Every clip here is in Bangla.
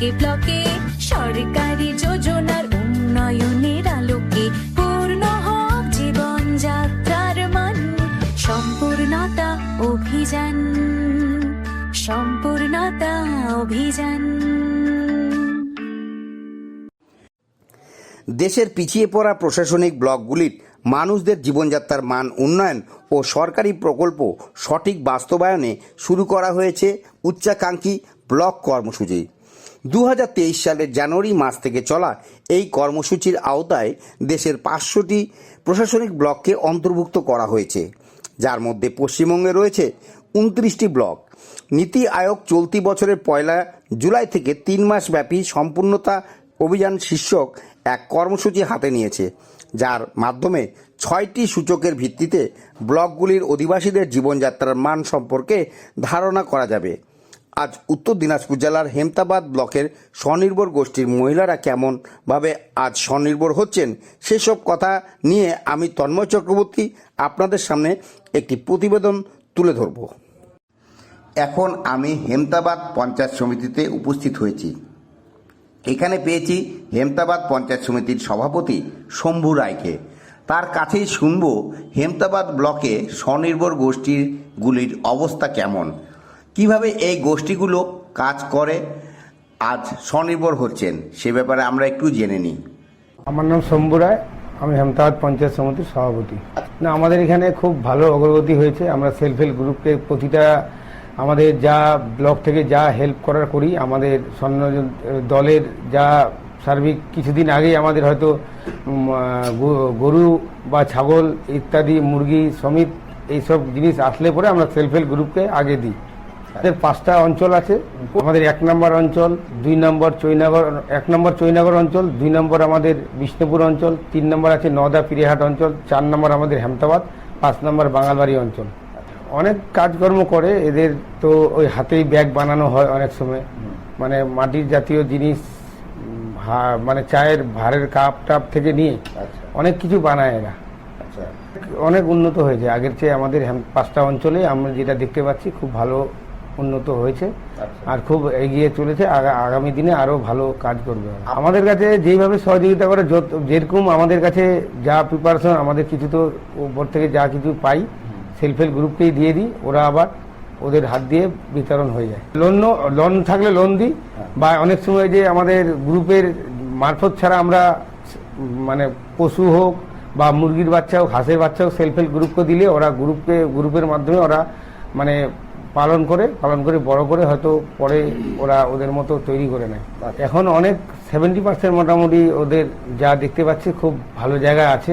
ব্লকে ব্লকে, সরকারি যোজনার উন্নয়নের আলোকে পূর্ণ হোক জীবন যাত্রার মান, সম্পূর্ণতা অভিযান সম্পূর্ণতা অভিযান। দেশের পিছিয়ে পড়া প্রশাসনিক ব্লকগুলির মানুষদের জীবনযাত্রার মান উন্নয়ন ও সরকারি প্রকল্প সঠিক বাস্তবায়নে শুরু করা হয়েছে উচ্চাকাঙ্ক্ষী ব্লক কর্মসূচি। দু হাজার তেইশ সালের জানুয়ারি মাস থেকে চলা এই কর্মসূচির আওতায় দেশের পাঁচশোটি প্রশাসনিক ব্লককে অন্তর্ভুক্ত করা হয়েছে। যার মধ্যে পশ্চিমবঙ্গে রয়েছে উনত্রিশটি ব্লক। নীতি আয়োগ চলতি বছরের পয়লা জুলাই থেকে তিন মাস ব্যাপী সম্পূর্ণতা অভিযান শীর্ষক এক কর্মসূচি হাতে নিয়েছে, যার মাধ্যমে ছয়টি সূচকের ভিত্তিতে ব্লকগুলির অধিবাসীদের জীবনযাত্রার মান সম্পর্কে ধারণা করা যাবে। আজ উত্তর দিনাজপুর জেলার হেমতাবাদ ব্লকের স্বনির্ভর গোষ্ঠীর মহিলারা কেমনভাবে আজ স্বনির্ভর হচ্ছেন, সেসব কথা নিয়ে আমি তন্ময় চক্রবর্তী আপনাদের সামনে একটি প্রতিবেদন তুলে ধরব। এখন আমি হেমতাবাদ পঞ্চায়েত সমিতিতে উপস্থিত হয়েছি। এখানে পেয়েছি হেমতাবাদ পঞ্চায়েত সমিতির সভাপতি শম্ভু রায়কে। তার কাছেই শুনব হেমতাবাদ ব্লকে স্বনির্ভর গোষ্ঠীগুলির অবস্থা কেমন। কীভাবে এই গোষ্ঠীগুলো কাজ করে আজ স্বনির্ভর হচ্ছেন, সে ব্যাপারে আমরা একটু জেনে নিই। আমার নাম শম্ভু রায়, আমি হেমতাবাদ পঞ্চায়েত সমিতির সভাপতি। না, আমাদের এখানে খুব ভালো অগ্রগতি হয়েছে, আমরা সেলফ হেল্প গ্রুপকে প্রতিটা আমাদের যা ব্লক থেকে যা হেল্প করার করি, আমাদের স্বর্ণ দলের যা সার্বিক, কিছুদিন আগেই আমাদের হয়তো গরু বা ছাগল ইত্যাদি, মুরগি সমিত এইসব জিনিস আসলে পরে আমরা সেলফ হেল্প গ্রুপকে আগে দিই। আমাদের পাঁচটা অঞ্চল আছে। আমাদের এক নম্বর অঞ্চল দুই নম্বর চৈনগর এক নম্বর চৈনগর অঞ্চল দুই নম্বর আমাদের বিষ্ণুপুর অঞ্চল তিন নম্বর আছে নওদা পিরিহাট অঞ্চল চার নম্বর আমাদের হেমতাবাদ পাঁচ নম্বর বাঙালবাড়ি অঞ্চল। অনেক কাজকর্ম করে এদের তো ওই হাতেই ব্যাগ বানানো হয় অনেক সময়। মানে মাটির জাতীয় জিনিস মানে চায়ের ভারের কাপ টাপ থেকে নিয়ে অনেক কিছু বানায় এরা। অনেক উন্নত হয়েছে। আগের চেয়ে আমাদের পাঁচটা অঞ্চলে আমরা যেটা দেখতে পাচ্ছি খুব ভালো উন্নত হয়েছে আর খুব এগিয়ে চলেছে। আগামী দিনে আরও ভালো কাজ করবে। আমাদের কাছে যেইভাবে সহযোগিতা করে যেরকম আমাদের কাছে যা প্রিপারেশন আমাদের কিছু তো উপর থেকে যা কিছু পাই সেলফ হেল্প গ্রুপকেই দিয়ে দিই ওরা আবার ওদের হাত দিয়ে বিতরণ হয়ে যায়। লোন লোন থাকলে লোন দিই বা অনেক সময় যে আমাদের গ্রুপের মারফত ছাড়া আমরা মানে পশু হোক বা মুরগির বাচ্চা হোক হাঁসের বাচ্চা হোক সেলফ হেল্প গ্রুপকে দিলে ওরা গ্রুপকে গ্রুপের মাধ্যমে ওরা মানে পালন করে পালন করে বড় করে হয়তো পরে ওরা ওদের মতো তৈরি করে নেয়। এখন অনেক সেভেন্টি পার্সেন্ট মোটামুটি ওদের যা দেখতে পাচ্ছি খুব ভালো জায়গায় আছে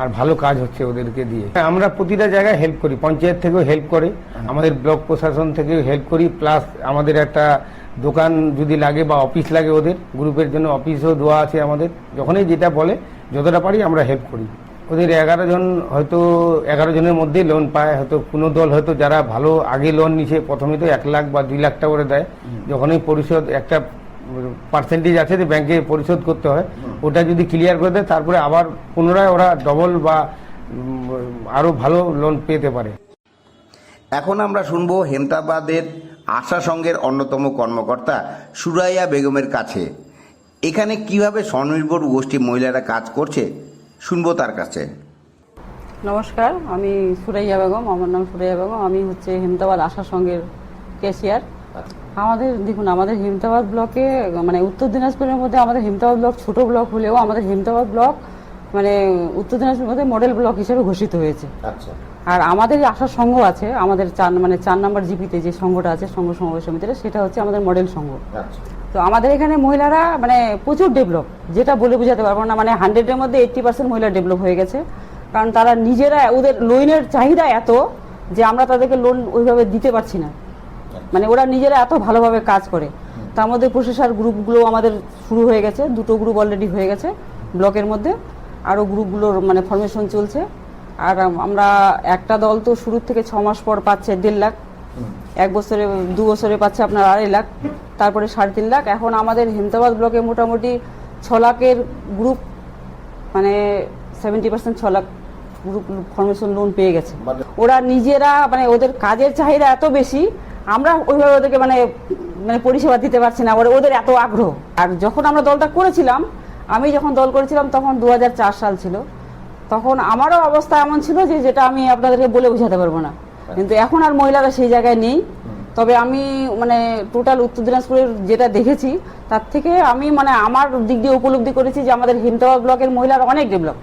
আর ভালো কাজ হচ্ছে ওদেরকে দিয়ে। আমরা প্রতিটা জায়গায় হেল্প করি, পঞ্চায়েত থেকেও হেল্প করে, আমাদের ব্লক প্রশাসন থেকেও হেল্প করি প্লাস আমাদের একটা দোকান যদি লাগে বা অফিস লাগে ওদের গ্রুপের জন্য অফিসও দেওয়া আছে আমাদের, যখনই যেটা বলে, যতটা পারি আমরা হেল্প করি। ওদের এগারো জন হয়তো এগারো জনের মধ্যেই লোন পায় হয়তো কোনো দল হয়তো যারা ভালো আগে লোন নিছে প্রথমে তো এক লাখ বা দুই লাখ টাকা করে দেয়। যখনই পরিশোধ একটা পার্সেন্টেজ আছে যে ব্যাংকে পরিশোধ করতে হয়। ওটা যদি ক্লিয়ার করে দেয় তারপরে আবার পুনরায় ওরা ডবল বা আরও ভালো লোন পেতে পারে। এখন আমরা শুনব হেমতাবাদের আশা সংঘের অন্যতম কর্মকর্তা সুরাইয়া বেগমের কাছে। এখানে কীভাবে স্বনির্ভর গোষ্ঠী মহিলারা কাজ করছে শুনব তার কাছে। নমস্কার আমি সুরাইয়া বেগম আমার নাম সুরাইয়া বেগম। আমি হচ্ছে হেমতাবাদ আশা সংঘের ক্যাশিয়ার। আমাদের দেখুন আমাদের হেমতাবাদ ব্লকে মানে উত্তর দিনাজপুরের মধ্যে আমাদের হেমতাবাদ ব্লক ছোট ব্লক হলেও আমাদের হেমতাবাদ ব্লক মানে উত্তর দিনাজপুরের মধ্যে মডেল ব্লক হিসেবে ঘোষিত হয়েছে। আচ্ছা। আর আমাদের আসার সংঘ আছে আমাদের চার মানে চার নাম্বার জিপিতে যে সংঘটা আছে সংঘ সমাবেশ সমিতিটা সেটা হচ্ছে আমাদের মডেল সংঘ আচ্ছা। তো আমাদের এখানে মহিলারা মানে প্রচুর ডেভেলপ যেটা বলে বোঝাতে পারব না মানে হান্ড্রেডের মধ্যে এইট্টি পার্সেন্ট মহিলা ডেভেলপ হয়ে গেছে। কারণ তারা নিজেরা ওদের লোনের চাহিদা এত যে আমরা তাদেরকে লোন ওইভাবে দিতে পারছি না। মানে ওরা নিজেরা এত ভালোভাবে কাজ করে। তার মধ্যে প্রসেসার গ্রুপগুলো আমাদের শুরু হয়ে গেছে দুটো গ্রুপ অলরেডি হয়ে গেছে ব্লকের মধ্যে। আরও গ্রুপগুলোর মানে ফরমেশন চলছে। আর আমরা একটা দল তো শুরু থেকে ছ মাস পর পাচ্ছে দেড় লাখ। এক বছরে দু বছরে পাচ্ছে আপনার আড়াই লাখ। তারপরে সাড়ে তিন লাখ। এখন আমাদের হেমতাবাদ ব্লকে মোটামুটি ছ লাখের গ্রুপ মানে সেভেন্টি পার্সেন্ট ছ লাখ গ্রুপ ফরমেশন লোন পেয়ে গেছে। ওরা নিজেরা মানে ওদের কাজের চাহিদা এত বেশি আমরা ওইভাবে ওদেরকে মানে মানে পরিষেবা দিতে পারছি না ওরা ওদের এত আগ্রহ। আর যখন আমরা দলটা করেছিলাম আমি যখন দল করেছিলাম তখন দু হাজার চার সাল ছিল। তখন আমারও অবস্থা এমন ছিল যে যেটা আমি আপনাদেরকে বলে বোঝাতে পারব না। কিন্তু এখন আর মহিলারা সেই জায়গায় নেই। তবে আমি মানে টোটাল উত্তর দিনাজপুরের যেটা দেখেছি, তার থেকে আমি মানে আমার দিক দিয়ে উপলব্ধি করেছি যে আমাদের হিমতাবাদ ব্লকের মহিলারা অনেক ডেভেলপ।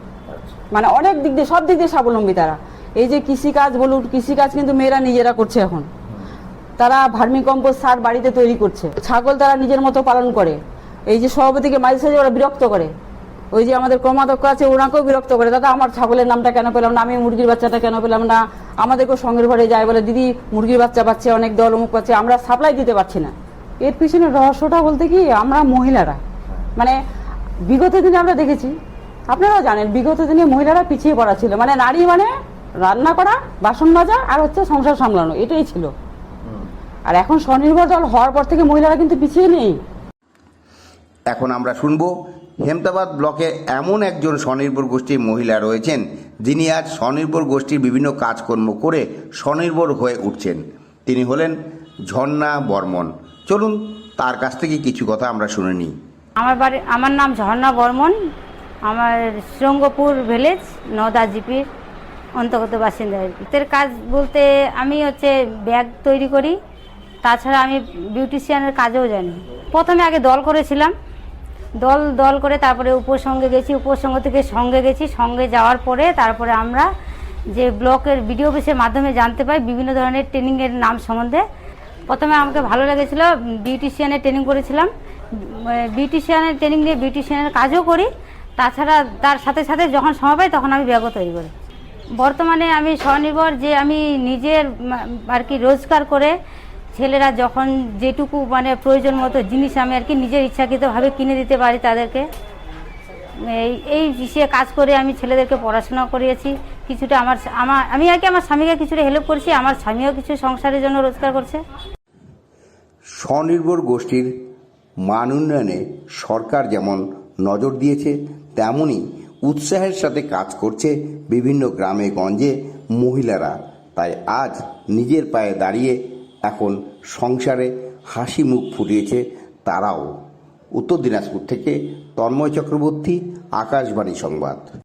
মানে অনেক দিক দিয়ে, সব দিক দিয়ে স্বাবলম্বী তারা। এই যে কৃষিকাজ বলুন, কৃষিকাজ কিন্তু মেয়েরা নিজেরা করছে এখন। তারা ভার্মি সার বাড়িতে তৈরি করছে। ছাগল তারা নিজের মতো পালন করে। এই যে সভাপতিকে মাঝে সাঝে ওরা বিরক্ত করে। ওই যে আমাদের কর্মাধ্যক্ষ আছে, ওনাকেও বিরক্ত করে, দাদা, আমার ছাগলের নামটা কেন পেলাম না? আমি মুরগির বাচ্চাটা কেন পেলাম না? আমাদেরকেও সঙ্গের ঘরে যায় বলে, দিদি, মুরগির বাচ্চা পাচ্ছে, অনেক দল, অমুক পাচ্ছে, আমরা সাপ্লাই দিতে পারছি না। এর পিছনে রহস্যটা বলতে কি, আমরা মহিলারা। মানে বিগত দিনে আমরা দেখেছি, আপনারাও জানেন, বিগত দিনে মহিলারা পিছিয়ে পড়া ছিল। মানে নারী মানে রান্না করা, বাসন মাজা আর হচ্ছে সংসার সামলানো, এটাই ছিল। আর এখন স্বনির্ভর দল হওয়ার পর থেকে মহিলারা কিন্তু পিছিয়ে নেই। এখন আমরা শুনব হেমতাবাদ ব্লকে এমন একজন স্বনির্ভর গোষ্ঠীর মহিলা রয়েছেন, যিনি আজ স্বনির্ভর গোষ্ঠীর বিভিন্ন কাজকর্ম করে স্বনির্ভর হয়ে উঠছেন। তিনি হলেন ঝর্ণা বর্মন। চলুন, তার কাছ থেকে কিছু কথা আমরা শুনে নিই। আমার বাড়ি, আমার নাম ঝর্ণা বর্মন। আমার শৃঙ্গপুর ভিলেজ নদা জিপির অন্তর্গত বাসিন্দা। এর কাজ বলতে আমি হচ্ছে ব্যাগ তৈরি করি। তাছাড়া আমি বিউটিশিয়ানের কাজেও জানি। প্রথমে আগে দল করেছিলাম। দল দল করে তারপরে উপসঙ্গে গেছি উপসঙ্গ থেকে সঙ্গে গেছি। সঙ্গে যাওয়ার পরে তারপরে আমরা যে ব্লকের ভিডিও অফিসের মাধ্যমে জানতে পাই বিভিন্ন ধরনের ট্রেনিংয়ের নাম সম্বন্ধে। প্রথমে আমাকে ভালো লেগেছিলো বিউটিশিয়ানের ট্রেনিং করেছিলাম। বিউটিশিয়ানের ট্রেনিং নিয়ে বিউটিশিয়ানের কাজও করি। তাছাড়া তার সাথে সাথে যখন সময় পাই তখন আমি ব্যাগও তৈরি করি। বর্তমানে আমি স্বনির্ভর যে আমি নিজের আর কি রোজগার করে ছেলেরা যখন যেটুকু মানে প্রয়োজন মতো জিনিস আমি আর কি নিজের ইচ্ছাকৃতভাবে কিনে দিতে পারি তাদেরকে। এই এই বিষয়ে কাজ করে আমি ছেলেদেরকে পড়াশোনা করিয়েছি। কিছুটা আমার আমার, আমি আর কি আমার স্বামীকে কিছুটা হেল্প করেছি, আমার স্বামীও কিছু সংসারের জন্য রোজগার করছে। স্বনির্ভর গোষ্ঠীর মান উন্নয়নে সরকার যেমন নজর দিয়েছে তেমনই উৎসাহের সাথে কাজ করছে বিভিন্ন গ্রামে গঞ্জে মহিলারা। তাই আজ নিজের পায়ে দাঁড়িয়ে এখন সংসারে হাসি মুখ ফুটিয়েছে তারাও। উত্তর দিনাজপুর থেকে তন্ময় চক্রবর্তী আকাশবাণী সংবাদ।